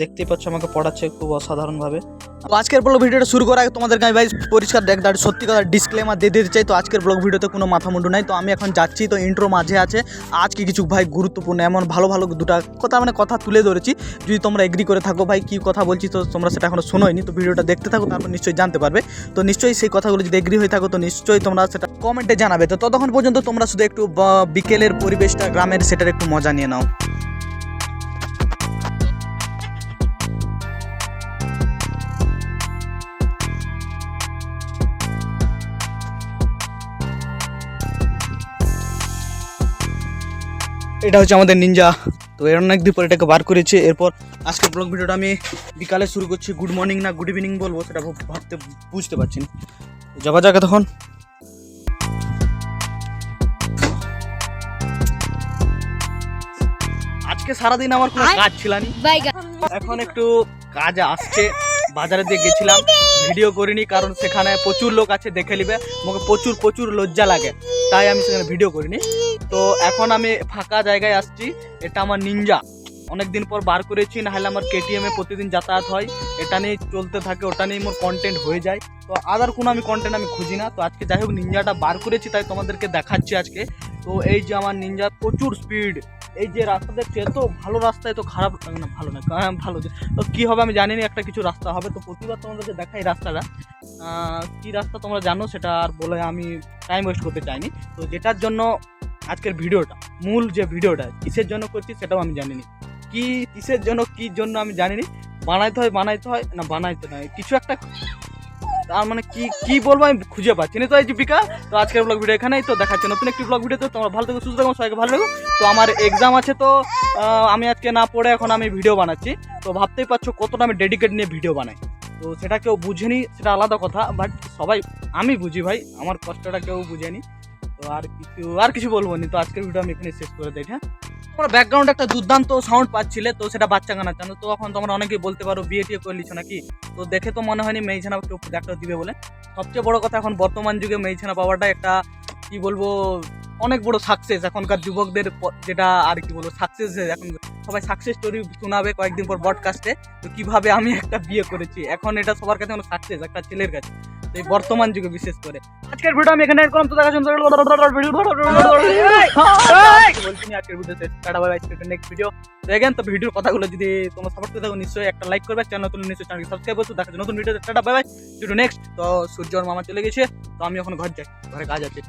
দেখতেই পাচ্ছ, আমাকে পড়াচ্ছে খুব অসাধারণভাবে। তো আজকের ব্লগ ভিডিওটা শুরু করার আগে তোমাদেরকে আমি ভাই পরিষ্কার দেখ, দাঁড়িয়ে সত্যি কথা ডিসক্লেমার দিয়ে দিতে চাই, তো আজকের ব্লগ ভিডিওতে কোনো মাথা মুন্ডু নাই। তো আমি এখন যাচ্ছি, তো ইন্ট্রো মাঝে আছে। আজকে কিছু ভাই গুরুত্বপূর্ণ, এমন ভালো ভালো দুটা কথা মানে কথা তুলে ধরেছি। যদি তোমরা এগ্রি করে থাকো ভাই, কী কথা বলছি, তো তোমরা সেটা এখনও শোনোইনি, তো ভিডিওটা দেখতে থাকো, তারপর নিশ্চয়ই জানতে পারবে। তো নিশ্চয়ই সেই কথাগুলো যদি এগ্রি হয়ে থাকো, তো নিশ্চয়ই তোমরা সেটা কমেন্টে জানাবে। তো ততক্ষণ পর্যন্ত তোমরা শুধু একটু বিকেলের পরিবেশটা, গ্রামের সেটার একটু মজা নিয়ে নাও। এটা হচ্ছে আমাদের নিনজা তো এর অনেক দিন পর এটাকে বার করেছে। এরপর আজকে ব্লগ ভিডিওটা আমি বিকালে শুরু করছি। গুড মর্নিং না গুড ইভিনিং বলব সেটা ভাব- ভাবতে বুঝতে পারছি না। যাওয়া যাক তখন আজকে সারাদিন আমার কোনো কাজ ছিল না। এখন একটু কাজ আসছে। বাজারে দিয়ে গেছিলাম। ভিডিও করিনি কারণ সেখানে প্রচুর লোক আছে দেখে নিবে। আমাকে প্রচুর প্রচুর লজ্জা লাগে। তাই আমি সেখানে ভিডিও করিনি। তো এখন আমি ফাঁকা জায়গায় আসছি। এটা আমার নিনজা অনেকদিন পর বার করেছি নাহলে আমার কেটিএম প্রতিদিন যাতায়াত হয়। এটা নিয়ে চলতে থাকে ওটা নিয়ে মোর কন্টেন্ট হয়ে যায়। তো আদার কোনো আমি কন্টেন্ট আমি খুঁজি না। তো আজকে যাই হোক নিনজাটা বার করেছি তাই তোমাদেরকে দেখাচ্ছি আজকে। তো এই যে আমার নিনজা প্রচুর স্পিড এই যে রাস্তা দেখছি এত ভালো রাস্তা এত খারাপ না ভালো না হ্যাঁ, ভালো তো কী হবে আমি জানি না একটা কিছু রাস্তা হবে। তো প্রতিবার তোমাদেরকে দেখাই রাস্তাটা। কি রাস্তা তোমরা জানো সেটা আর বলে আমি টাইম ওয়েস্ট করতে চাইনি। তো যেটার জন্য আজকের ভিডিওটা, মূল যে ভিডিওটা, কিসের জন্য করছি সেটাও আমি জানিনি। কি, কিসের জন্য, কি জন্য আমি জানিনি। বানাইতে হয় বানাইতে হয়, না, বানাইতে নয়, কিছু একটা তার মানে কি কি বলব আমি খুঁজে পাচ্ছি না। তো এই জীবিকা তো আজকের ব্লগ ভিডিও এখানেই, তো দেখাচ্ছে নতুন একটি ব্লগ ভিডিও তো। তোমরা ভালো থেকো, সুস্থ থাকো, সবাইকে ভালো লাগো তো আমার এক্সাম আছে, তো আমি আজকে না পড়ে এখন আমি ভিডিও বানাচ্ছি। তো ভাবতেই পারছ কতটা আমি ডেডিকেট নিয়ে ভিডিও বানাই। তো সেটা কেউ বুঝেনি, সেটা আলাদা কথা বাট সবাই, আমি বুঝি ভাই, আমার কষ্টটা কেউ বুঝেনি। তো আর কিছু আর কিছু বলব না। তো আজকের ভিডিও আমি এখানে শেষ করে দিই হ্যাঁ? তোমরা ব্যাকগ্রাউন্ডে একটা দুর্দান্ত সাউন্ড পাচ্ছিলে, তো সেটা বাচ্চা গানা জানো তো এখন তোমরা অনেকেই বলতে পারো, বিয়ে টিয়ে করে লিছো নাকি? তো দেখে তো মনে হয়নি মেয়ে ছানা কেউ দেখা দিবে বলে। সবচেয়ে বড় কথা এখন বর্তমান যুগে মেয়ে ছানা পাওয়াটা একটা, কি বলব, অনেক বড় সাকসেস এখনকার যুবকদের যেটা আর কি বলব সাকসেস এখন সবাই সাকসেস স্টোরি শোনাবে কয়েকদিন পর ব্রডকাস্টে তো কীভাবে আমি একটা বিয়ে করেছি? এখন এটা সবার কাছে সাকসেস একটা ছেলের কাছে। এই বর্তমান যুগে বিশেষ করে। আজকের ভিডিও আমি এখানে করলাম, তো দেখা বলছি আজকের ভিডিও শেষ tata bye next video again তো ভিডিওর কথাগুলো যদি তোমার সাপোর্ট করে থাকো, নিশ্চয়ই একটা লাইক করবে, চ্যানেল নতুন, নিশ্চয়ই চ্যানেলকে সাবস্ক্রাইব করছ, দেখা নতুন video tata bye bye video next তো সূর্যর মামা চলে গেছে, তো আমি এখন ঘর যাই, ঘরে কাজ আছে।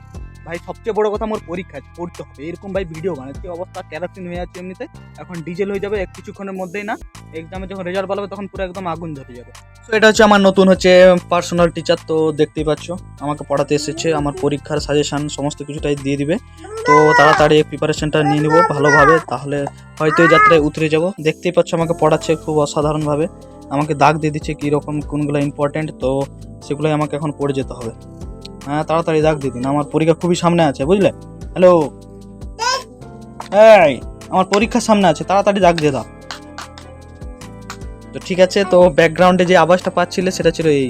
ভাই, সবচেয়ে বড় কথা আমার পরীক্ষা পড়তে হবে। এরকম ভাই ভিডিও বানাচ্ছি, অবস্থা ক্যারাসিন হয়ে যাচ্ছে এমনিতে, এখন ডিজেল হয়ে যাবে কিছুক্ষণের মধ্যেই না। এক্সামে যখন রেজাল্ট বলবে তখন পুরো একদম আগুন ধরে যাবে। তো এটা হচ্ছে আমার নতুন হচ্ছে পার্সোনাল টিচার তো দেখতেই পাচ্ছ আমাকে পড়াতে এসেছে আমার পরীক্ষার সাজেশন সমস্ত কিছুটাই দিয়ে দিবে। তো তাড়াতাড়ি প্রিপারেশনটা নিয়ে নেব ভালোভাবে তাহলে হয়তো এই যাত্রায় উতরে যাব। দেখতেই পাচ্ছ আমাকে পড়াচ্ছে খুব অসাধারণভাবে। আমাকে দাগ দিয়ে দিচ্ছে কীরকম কোনগুলো ইম্পর্টেন্ট তো সেগুলোই আমাকে এখন পড়ে যেতে হবে। হ্যাঁ তাড়াতাড়ি দাগ দিয়ে দিন আমার পরীক্ষা খুবই সামনে আছে বুঝলে? হ্যালো এই আমার পরীক্ষার সামনে আছে তাড়াতাড়ি দাগ দিয়ে দাও। তো ঠিক আছে তো ব্যাকগ্রাউন্ডে যে আওয়াজটা পাচ্ছিলে সেটা ছিল এই।